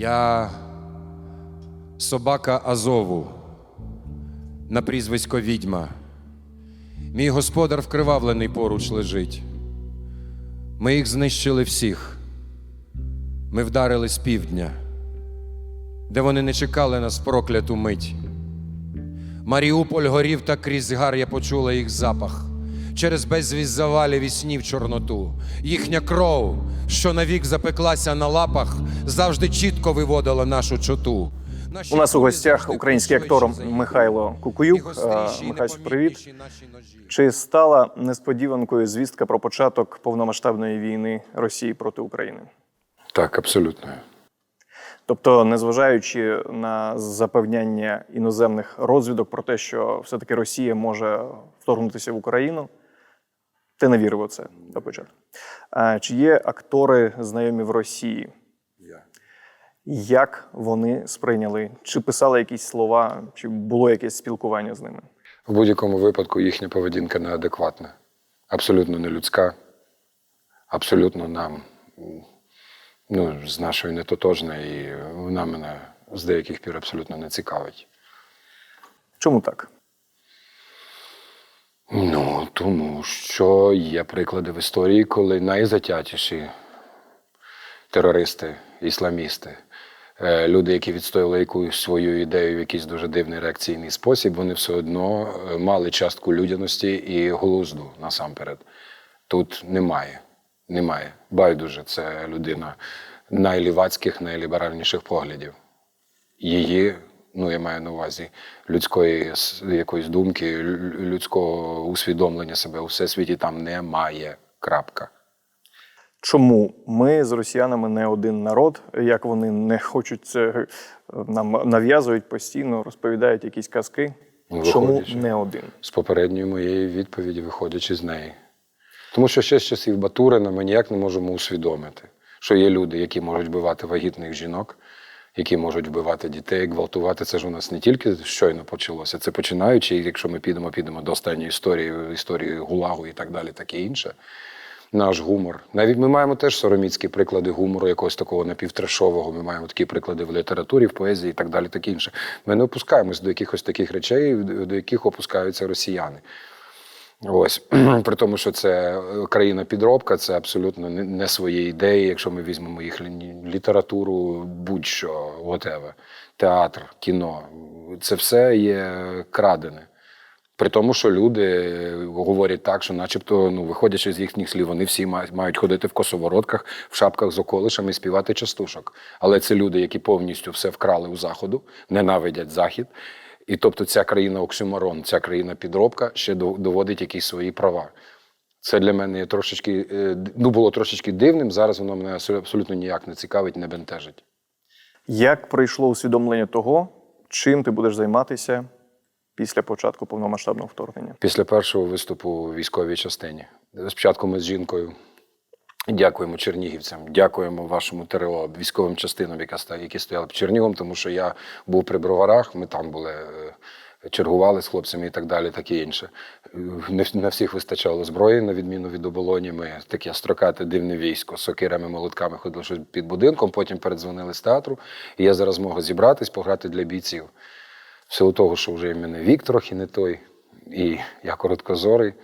Я собака Азову на прізвисько відьма. Мій господар вкривавлений поруч лежить. Ми їх знищили всіх. Ми вдарили з півдня, де вони не чекали нас прокляту мить. Маріуполь горів та крізь гар я почула їх запах. Через безвість завалів і снів чорноту. Їхня кров, що навік запеклася на лапах, завжди чітко виводила нашу чоту. Наші У нас у гостях український актор. Михайло Кукуюк. Е, і Михайло, привіт. наші ножі. Чи стала несподіванкою звістка про початок повномасштабної війни Росії проти України? Так, абсолютно. Тобто, незважаючи на запевняння іноземних розвідок про те, що все-таки Росія може вторгнутися в Україну, ти не вірив у це до початку. А чи є актори знайомі в Росії? Я. Як вони сприйняли? Чи писали якісь слова, чи було якесь спілкування з ними? В будь-якому випадку їхня поведінка неадекватна, абсолютно нелюдська, абсолютно нам, ну, з нашою нетотожна, і вона мене з деяких пір абсолютно не цікавить. Чому так? Ну, тому що є приклади в історії, коли найзатятіші терористи, ісламісти, е, люди, які відстоювали якусь свою ідею в якийсь дуже дивний реакційний спосіб, вони все одно е, мали частку людяності і глузду насамперед. Тут немає. Немає. Байдуже, це людина найлівацьких, найліберальніших поглядів. Її, ну я маю на увазі, людської якоїсь думки, людського усвідомлення себе у всесвіті там немає. Крапка. Чому ми з росіянами не один народ, як вони не хочуть це е, нам нав'язують постійно, розповідають якісь казки? Ну, Чому не один? з попередньої моєї відповіді, виходячи з неї. Тому що ще з часів Батурина ми ніяк не можемо усвідомити, що є люди, які можуть вбивати вагітних жінок, які можуть вбивати дітей, гвалтувати. Це ж у нас не тільки щойно почалося, це починаючи, якщо ми підемо, підемо до останньої історії, історії Гулагу і так далі, таке інше. Наш гумор. Навіть ми маємо теж сороміцькі приклади гумору, якогось такого напівтрешового. Ми маємо такі приклади в літературі, в поезії і так далі, таке інше. Ми не опускаємось до якихось таких речей, до яких опускаються росіяни. Ось при тому, що це е, країна підробка, це абсолютно не- свої ідеї. Якщо ми візьмемо їх літературу, будь-що, whatever, театр, кіно, це все є крадене. При тому, що люди говорять так, що, начебто, ну, виходячи з їхніх слів, вони всі мають, ходити в косовородках, в шапках з околишами і співати частушок. Але це люди, які повністю все вкрали у заходу, ненавидять захід. І тобто ця країна оксюмарон, ця країна підробка ще до- доводить якісь свої права. Це для мене трошечки, е, ну, було трошечки дивним. Зараз воно мене абсолютно ніяк не цікавить, не бентежить. Як прийшло усвідомлення того, чим ти будеш займатися після початку повномасштабного вторгнення? Після першого виступу у військовій частині. Спочатку ми з жінкою дякуємо чернігівцям, дякуємо вашому ТРО, військовим частинам, які стояли під Чернігом, тому що я був при броварах, ми там були. Чергували з хлопцями і так далі, таке інше. На всіх вистачало зброї, на відміну від оболоні. Ми таке строкате дивне військо з сокирами, молотками ходили щось під будинком, потім передзвонили з театру. І я зараз можу зібратись, пограти для бійців. В силу того, що вже в мене вік трохи не той, і я короткозорий.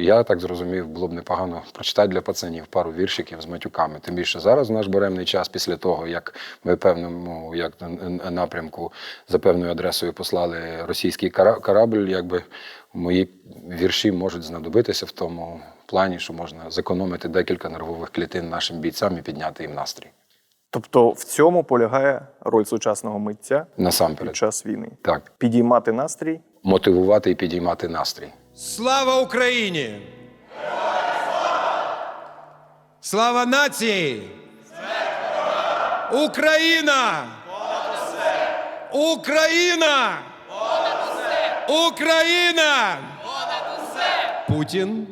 Я так зрозумів, було б непогано прочитати для пацанів пару віршиків з матюками. Тим більше зараз в наш буремний час, після того, як ми певному як на- на- напрямку за певною адресою послали російський корабль, якби мої вірші можуть знадобитися в тому плані, що можна зекономити декілька нервових клітин нашим бійцям і підняти їм настрій. Тобто в цьому полягає роль сучасного митця під час війни. так, Підіймати настрій, мотивувати і підіймати настрій. Слава Україні! Слава нації! Україна! Україна! Україна! Путін.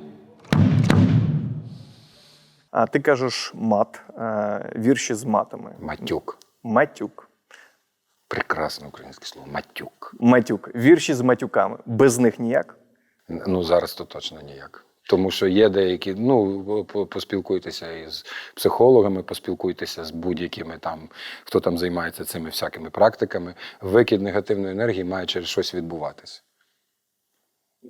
а ти кажеш мат, е, вірші з матами. Матюк. Матюк. Прекрасне українське слово. Матюк. Матюк. Вірші з матюками. Без них ніяк. Ну, зараз то точно ніяк. Тому що є деякі, ну поспілкуйтеся із психологами, поспілкуйтеся з будь-якими там, хто там займається цими всякими практиками. Викид негативної енергії має через щось відбуватися.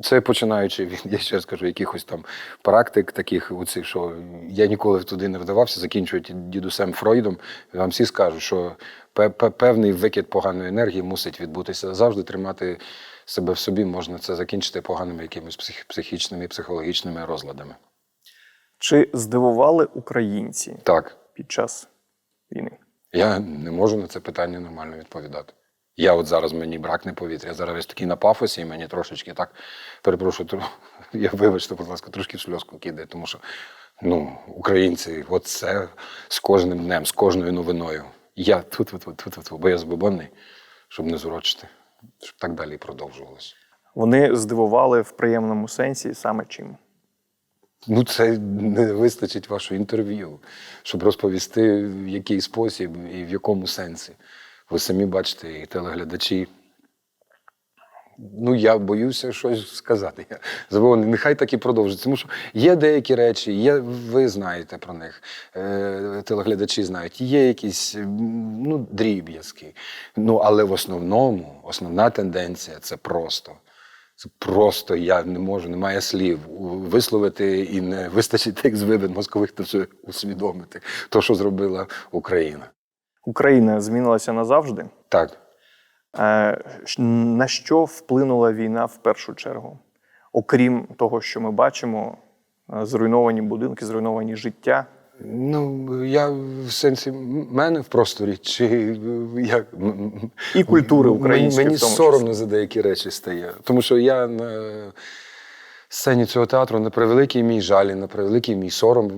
Це починаючи від, я ще раз кажу, якихось там практик, таких, оцих, що я ніколи туди не вдавався, закінчують дідусем Фройдом. Вам всі скажуть, що пе- пе- певний викид поганої енергії мусить відбутися. Завжди тримати себе в собі можна це закінчити поганими якимись псих, психічними, психологічними розладами. Чи здивували українці Так, під час війни? я не можу на це питання нормально відповідати. Я от зараз мені бракне повітря. Я зараз весь такий на пафосі, і мені трошечки так перепрошую, тро- я вибачте, будь ласка, трошки в сльозку кидає, тому що ну, українці, от це з кожним днем, з кожною новиною. Я тут, тут, тут, тут, тут, бо я збобонний, щоб не зурочити, щоб так далі продовжувалось. продовжувалося. Вони здивували в приємному сенсі саме чим? Ну, це не вистачить вашого інтерв'ю, щоб розповісти, в який спосіб і в якому сенсі. Ви самі бачите, і телеглядачі. Ну, я боюся щось сказати. Я забув, нехай так і продовжиться. Тому що є деякі речі, є, ви знаєте про них, е, телеглядачі знають, є якісь ну, дріб'язки. Ну, але в основному, основна тенденція це просто. Це просто я не можу, немає слів висловити і не вистачить тих звибин мозкових, то що усвідомити то, що зробила Україна. Україна змінилася назавжди. Так. Е, На що вплинула війна в першу чергу? Окрім того, що ми бачимо, е, зруйновані будинки, зруйновані життя. Ну, я в сенсі мене в просторі, чи як І культури української Мені в тому соромно за деякі речі стає. Тому що я на сцені цього театру на превеликий мій жаль, на превеликий мій сором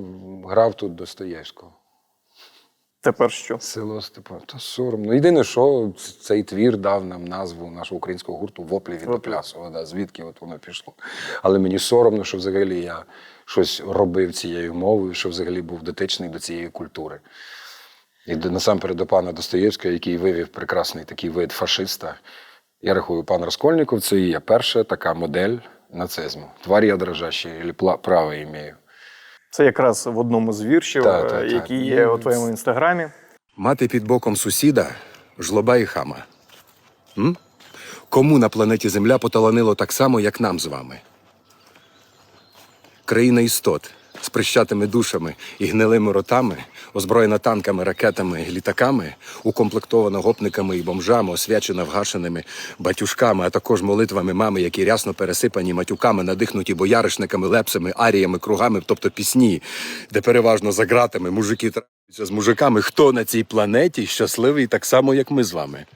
грав тут Достоєвського. Тепер що? Село Степан, то соромно. Єдине, що цей твір дав нам назву нашого українського гурту Воплі від. Оплясова. Да, звідки от воно пішло. Але мені соромно, що взагалі я щось робив цією мовою, що взагалі був дотичний до цієї культури. І насамперед до пана Достоєвського, який вивів прекрасний такий вид фашиста. Я рахую, пан Раскольніков це і є перша така модель нацизму. Тварь я дрожащий, і право імею. Це якраз в одному з віршів, та, та, які та. є у твоєму інстаграмі. Мати під боком сусіда, жлоба і хама. М? Кому на планеті Земля поталанило так само, як нам з вами? Країна істот прищатими душами і гнилими ротами, озброєна танками, ракетами, літаками, укомплектована гопниками і бомжами, освячена вгашеними батюшками, а також молитвами мами, які рясно пересипані матюками, надихнуті бояришниками, лепсами, аріями, кругами, тобто пісні, де переважно за ґратами мужики трапляються з мужиками. Хто на цій планеті щасливий так само, як ми з вами?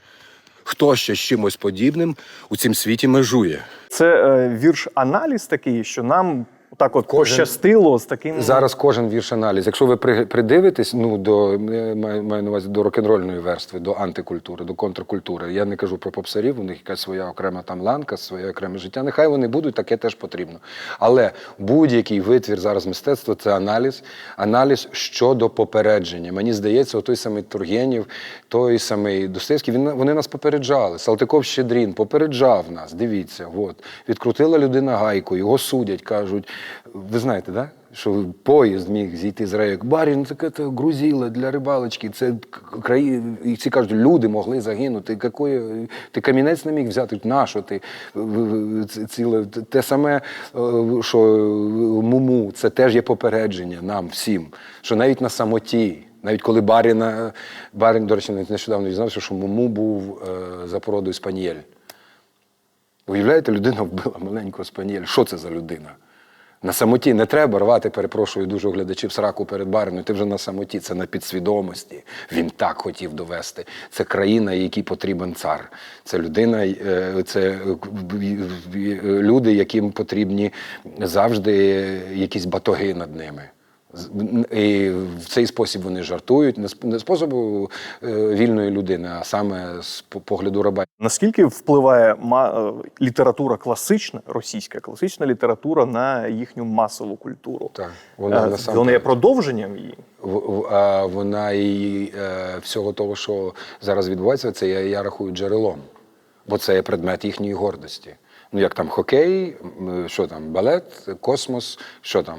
Хто ще з чимось подібним у цім світі межує? Це е, вірш-аналіз такий, що нам так от Кожен- пощастило з таким. Зараз кожен вірш аналіз. Якщо ви при- придивитесь, ну до е, маю, маю на увазі до рок-н-рольної верстви, до антикультури, до контркультури. Я не кажу про попсарів, у них якась своя окрема там ланка, своє окреме життя. Нехай вони будуть, таке теж потрібно. Але будь-який витвір зараз мистецтва це аналіз, аналіз щодо попередження. Мені здається, той самий Тургенєв, той самий Достоєвський, він вони нас попереджали. Салтиков Щедрін попереджав нас. Дивіться, от відкрутила людина гайку, його судять, кажуть. Ви знаєте, да? Що поїзд міг зійти з рейок. Барін, це це грузіло для рибалочки. Це краї... І всі кажуть, люди могли загинути. Какої... Ти камінець не міг взяти? Нащо ти В- в- ц- ціле? Те саме, е, що муму, це теж є попередження нам всім, що навіть на самоті. Навіть коли Баріна, Барін, до речі, нещодавно дізнався, що Муму був е, за породою спанієль. Уявляєте, людина вбила маленького спанієль. Що це за людина? На самоті не треба рвати, перепрошую дуже глядачів сраку перед бариною. Ти вже на самоті, це на підсвідомості. Він так хотів довести. Це країна, якій потрібен цар. Це людина, е, це е, люди, яким потрібні завжди якісь батоги над ними. І в цей спосіб вони жартують, не не способу е, вільної людини, а саме з погляду раба. Наскільки впливає ма- е, література класична, російська класична література на їхню масову культуру? Так, Е, вона Вона насамперед- є продовженням її. А вона і е, всього того, що зараз відбувається, це я, я рахую джерелом, бо це є предмет їхньої гордості. Ну, як там хокей, що там, балет, космос, що там.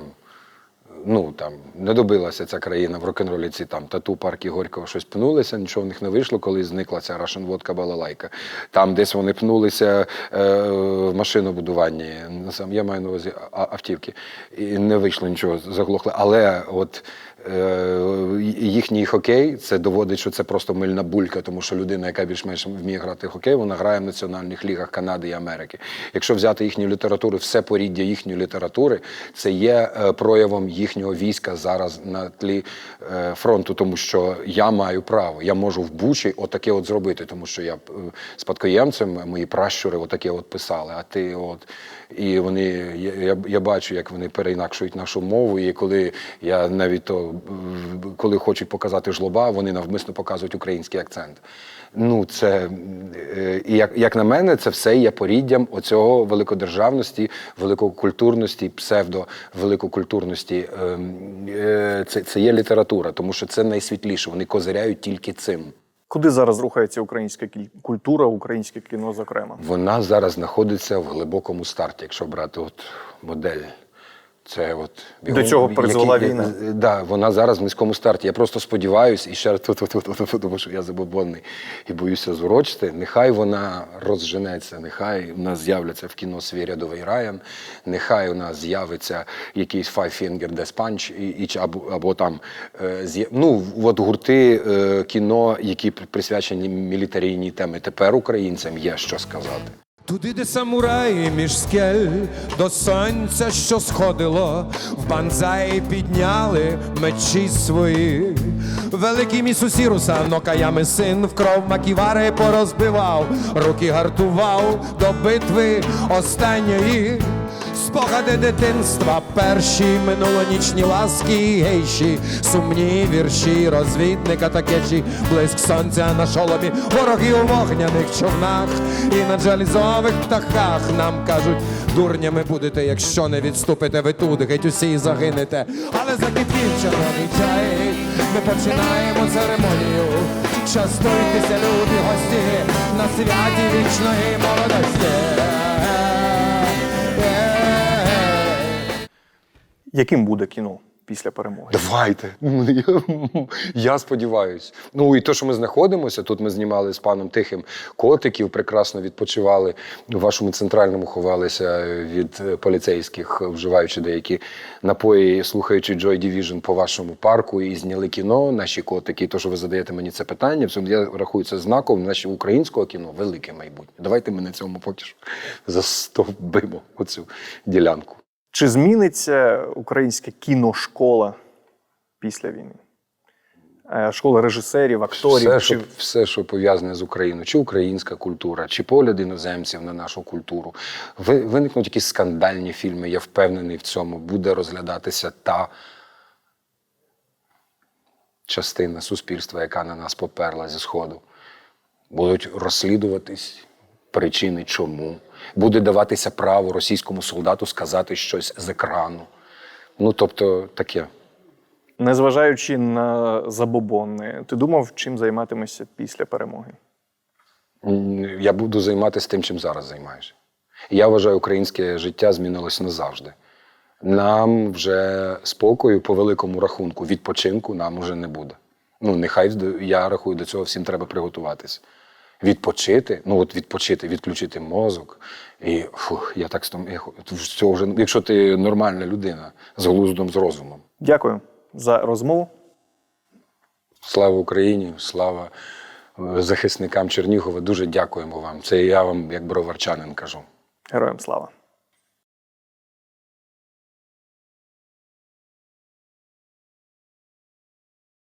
Ну там не добилася ця країна в рок-н-ролі ці там тату парки Горького щось пнулися, нічого в них не вийшло, коли зникла ця Russian водка балалайка. Там десь вони пнулися е, в машинобудуванні. Я маю на увазі автівки. І не вийшло нічого, заглохли. Але от їхній хокей це доводить, що це просто мильна булька, тому що людина, яка більш-менш вміє грати в хокей, вона грає в національних лігах Канади і Америки. Якщо взяти їхню літературу, все поріддя їхньої літератури, це є е, проявом їхнього війська зараз на тлі е, фронту, тому що я маю право, я можу в Бучі отаке от зробити, тому що я е, спадкоємцем, мої пращури отаке от писали. А ти от і вони я, я, бачу, як вони переінакшують нашу мову. І коли я навіть то коли хочуть показати жлоба, вони навмисно показують український акцент. Ну, це е, і як, як на мене, це все є поріддям оцього великодержавності, великокультурності, псевдо-великокультурності. Ем, е, Це, це є література, тому що це найсвітліше. Вони козиряють тільки цим. Куди зараз рухається українська культура, українське кіно, зокрема? Вона зараз знаходиться в глибокому старті, якщо брати от модель. Це от До цього призвела який- війна. Да, вона зараз в низькому старті. Я просто сподіваюся, і ще раз ту-ту-ту-ту-ту, тому що я забобонний і боюся зурочити. Нехай вона розженеться, нехай у нас з'являться в кіно свій рядовий Райан, нехай у нас з'явиться якийсь Five Finger Death Punch, і, і, або, або там е, ну, от гурти е, кіно, які присвячені мілітарійній темі. Тепер українцям є що сказати. Туди, де самураї між скель, до сонця, що сходило, в банзаї підняли мечі свої. Великий місусіруса, нокаями син в кров маківари порозбивав, руки гартував до битви останньої. Спогади дитинства, перші минулонічні ласки гейші, сумні вірші, розвідника та кечі, блиск сонця на шоломі, вороги у вогняних човнах і на джалізових птахах нам кажуть, дурнями будете, якщо не відступите, ви тут геть усі загинете. Але закипів червоний чай, ми починаємо церемонію. Частуйтеся, любі гості, на святі вічної молодості. Яким буде кіно після перемоги? Давайте. Я сподіваюся. Ну і то, що ми знаходимося, тут ми знімали з паном Тихим котиків, прекрасно відпочивали. В вашому центральному ховалися від е, поліцейських, вживаючи деякі напої, слухаючи Joy Division по вашому парку, і зняли кіно, наші котики. І то, що ви задаєте мені це питання, в цьому я рахую це знаком нашого українського кіно велике майбутнє. Давайте ми на цьому поки що застовбимо оцю ділянку. Чи зміниться українська кіношкола після війни? Е, Школа режисерів, акторів. Все, чи... що, все, що пов'язане з Україною, чи українська культура, чи погляд іноземців на нашу культуру. Ви, виникнуть якісь скандальні фільми, я впевнений в цьому. Буде розглядатися та частина суспільства, яка на нас поперла зі Сходу. Будуть розслідуватись причини, чому. Буде даватися право російському солдату сказати щось з екрану. Ну, тобто, таке. Незважаючи на забобони, ти думав, чим займатимешся після перемоги? Я буду займатися тим, чим зараз займаюся. Я вважаю, українське життя змінилось назавжди. Нам вже спокою по великому рахунку, відпочинку нам вже не буде. Ну, нехай я рахую, до цього всім треба приготуватися. Відпочити, ну от відпочити, відключити мозок. І фух, я так стомив. цього вже, якщо ти нормальна людина з глуздом, з розумом. Дякую за розмову. Слава Україні, слава е, захисникам Чернігова. Дуже дякуємо вам. Це я вам, як броварчанин, кажу. Героям слава!